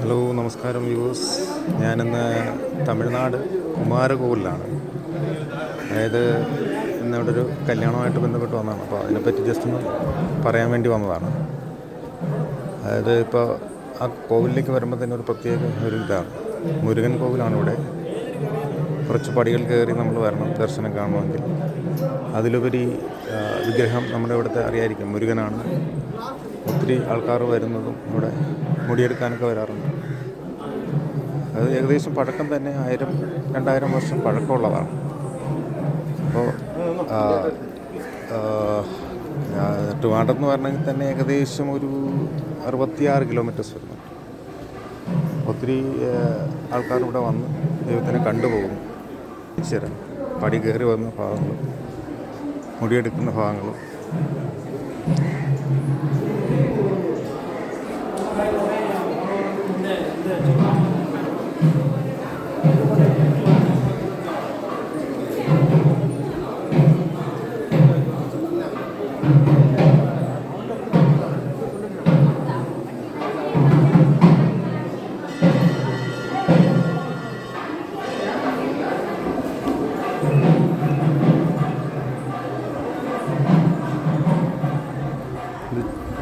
Hello നമസ്കാരം viewers. ഞാനിന്ന് തമിഴ്നാട് കുമാരകോവിലാണ്. അതായത് ഇന്നിവിടെ ഒരു കല്യാണമായിട്ട് ബന്ധപ്പെട്ട് വന്നതാണ്. അപ്പോൾ അതിനെപ്പറ്റി ജസ്റ്റ് ഒന്ന് പറയാൻ വേണ്ടി വന്നതാണ്. അതായത് ഇപ്പോൾ ആ കോവിലിലേക്ക് വരുമ്പോൾ തന്നെ ഒരു പ്രത്യേക ഒരു ഇതാണ്. മുരുകൻ കോവിലാണ് ഇവിടെ. കുറച്ച് പടികൾ കയറി നമ്മൾ വരണം ദർശനം കാണുമെങ്കിൽ അതിലുപരി വിഗ്രഹം നമ്മുടെ ഇവിടുത്തെ അറിയായിരിക്കും മുരുകനാണ്. ഒത്തിരി ആൾക്കാർ വരുന്നതും ഇവിടെ മുടിയെടുക്കാനൊക്കെ വരാറുണ്ട്. അത് ഏകദേശം പഴക്കം തന്നെ ആയിരം രണ്ടായിരം വർഷം പഴക്കമുള്ളതാണ്. അപ്പോൾ ട്രിവാൻഡ്രം എന്ന് പറഞ്ഞെങ്കിൽ തന്നെ ഏകദേശം ഒരു അറുപത്തിയാറ് കിലോമീറ്റേഴ്സ് വരുന്നു ഒത്തിരി ആൾക്കാർ ഇവിടെ വന്ന് ദൈവത്തിനെ കണ്ടുപോകും ഈശ്വരൻ പടി കയറി വന്ന ഭാഗങ്ങളും മുടിയെടുക്കുന്ന ഭാഗങ്ങളും.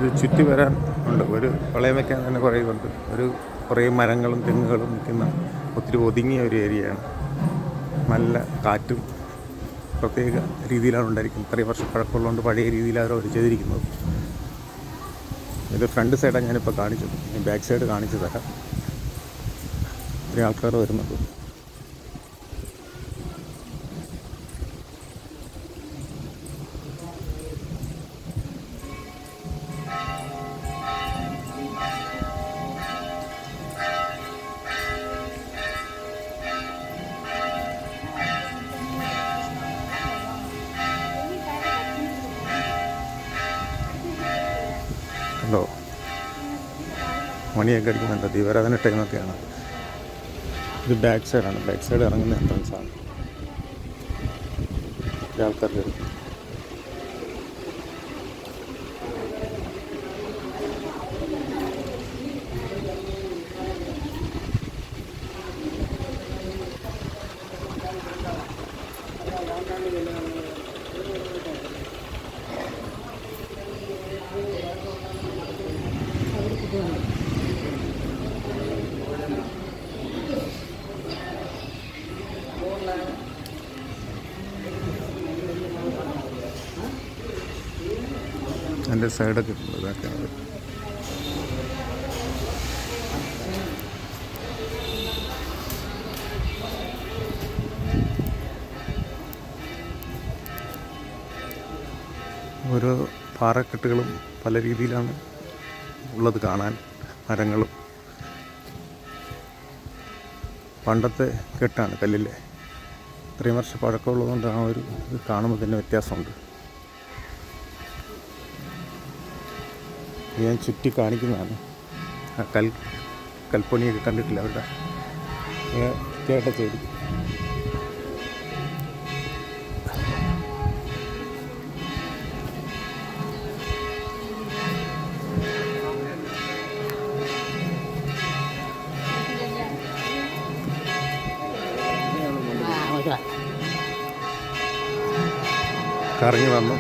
ഇത് ചുറ്റി വരാൻ ഉണ്ട്. ഒരു വളയം വയ്ക്കാൻ തന്നെ കുറേ ഉണ്ട് ഒരു കുറേ മരങ്ങളും തെങ്ങുകളും നിൽക്കുന്ന ഒത്തിരി ഒതുങ്ങിയ ഒരു ഏരിയയാണ് നല്ല കാറ്റും പ്രത്യേക രീതിയിലാണ് ഉണ്ടായിരിക്കുന്നത്. ഇത്രയും വർഷം പഴക്കമുള്ളതുകൊണ്ട് പഴയ രീതിയിലാണ് അവർ ചെയ്തിരിക്കുന്നത്. ഇത് ഫ്രണ്ട് സൈഡാണ് ഞാനിപ്പോൾ കാണിച്ചത്. ബാക്ക് സൈഡ് കാണിച്ചു തരാം. ഇത്രയും ആൾക്കാർ വരുന്നുണ്ട് കണ്ടോ? മണിയൊക്കെ അടിക്കുന്നുണ്ട് ദീപാരാധന ടൈമൊക്കെയാണ് ഇത് ബാക്ക് സൈഡാണ് ബാക്ക് സൈഡ് ഇറങ്ങുന്ന എൻട്രൻസ് ആണ് എന്റെ സൈഡൊക്കെ ഉണ്ട് ഇതാക്കുന്നത് ഓരോ പാറക്കെട്ടുകളും പല രീതിയിലാണ് ഉള്ളത് കാണാൻ മരങ്ങളും. പണ്ടത്തെ കെട്ടാണ് കല്ലിലെ. ഇത്രയും വർഷം പഴക്കമുള്ളതുകൊണ്ട് ആ ഒരു ഇത് കാണുമ്പോൾ തന്നെ വ്യത്യാസമുണ്ട്. ഞാൻ ചുറ്റി കാണിക്കുന്നതാണ്. ആ കൽ കൽപ്പണിയൊക്കെ കണ്ടിട്ടില്ല അവരുടെ? കേട്ട ചെയ്തി കറങ്ങി വന്നു.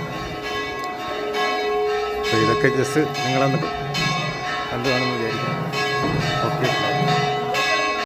അപ്പോൾ ഇതൊക്കെ ജസ്റ്റ് നിങ്ങളൊന്ന് കണ്ടുവാണെന്ന് വിചാരിക്കുന്നു. ഓക്കെ.